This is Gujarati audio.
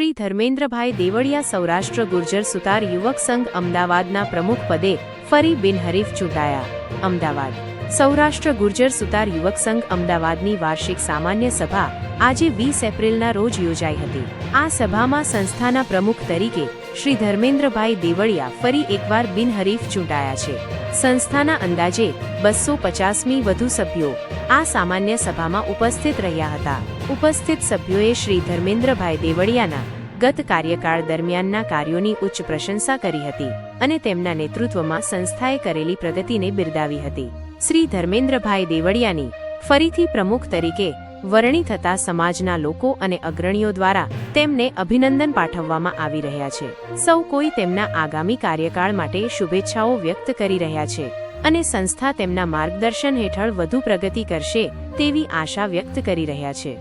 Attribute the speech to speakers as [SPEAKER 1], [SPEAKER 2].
[SPEAKER 1] શ્રી ધર્મેન્દ્રભાઈ દેવળિયા સૌરાષ્ટ્ર ગુર્જર સુતાર યુવક સંઘ અમદાવાદના પ્રમુખ પદે ફરી બિનહરીફ ચૂંટાયા. અમદાવાદ સૌરાષ્ટ્ર ગુર્જર સુતાર યુવક સંઘ અમદાવાદની વાર્ષિક સામાન્ય સભા આજે વીસ એપ્રિલના રોજ યોજાઈ હતી. આ સભામાં સંસ્થાના પ્રમુખ તરીકે શ્રી ધર્મેન્દ્રભાઈ દેવળિયા ફરી એકવાર બિનહરીફ ચૂંટાયા છે. સંસ્થાના અંદાજે બસો પચાસમી વધુ સભ્યો આ સામાન્ય સભામાં ઉપસ્થિત રહ્યા હતા. ઉપસ્થિત સભ્યોએ શ્રી ધર્મેન્દ્રભાઈ દેવળિયાના ગત કાર્યકાળ દરમિયાનના કાર્યોની ઉચ્ચ પ્રશંસા કરી હતી અને તેમના નેતૃત્વમાં સંસ્થાએ કરેલી પ્રગતિને બિરદાવી હતી. શ્રી ધર્મેન્દ્રભાઈ દેવળિયાની ફરીથી પ્રમુખ તરીકે વરણી થતા સમાજના લોકો અને અગ્રણીઓ દ્વારા તેમને અભિનંદન પાઠવવામાં આવી રહ્યા છે. સૌ કોઈ તેમના આગામી કાર્યકાળ માટે શુભેચ્છાઓ વ્યક્ત કરી રહ્યા છે અને સંસ્થા તેમના માર્ગદર્શન હેઠળ વધુ પ્રગતિ કરશે તેવી આશા વ્યક્ત કરી રહ્યા છે.